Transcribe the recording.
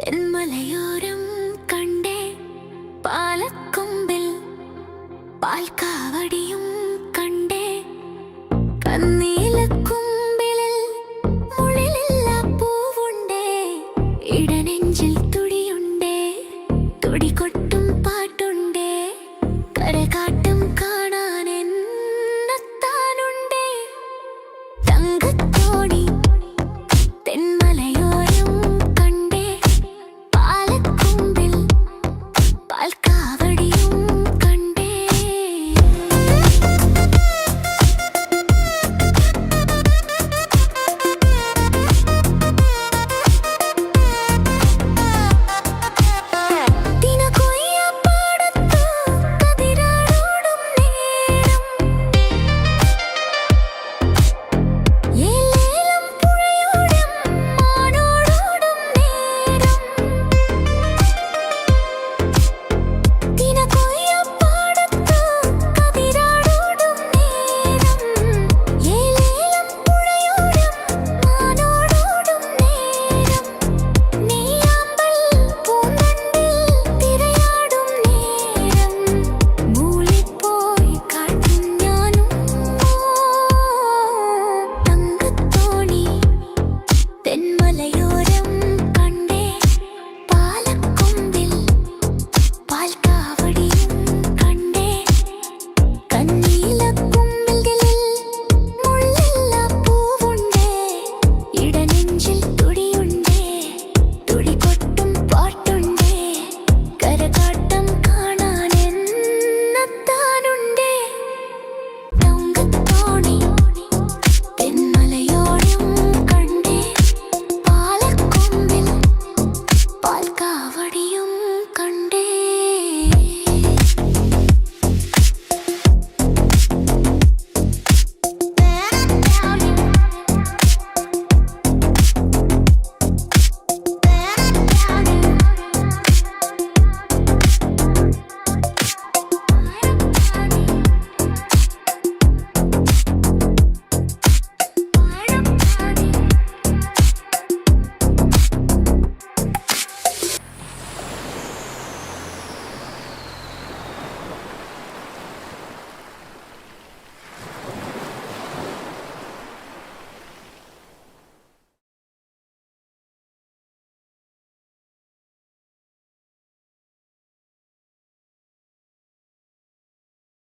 തെന്മലയോരം കണ്ടേ പാലക്കൊമ്പിൽ പാൽക്കാവടിയും കണ്ടേ. കന്നീലക്കുമ്പിളിൽ മുള്ളിലില്ല പൂവുണ്ടേ. ഇടനെഞ്ചിൽ തുടിയുണ്ടേ. പാട്ടുണ്ടേ. കാണാൻ എന്നെത്താനുണ്ടേ തങ്ക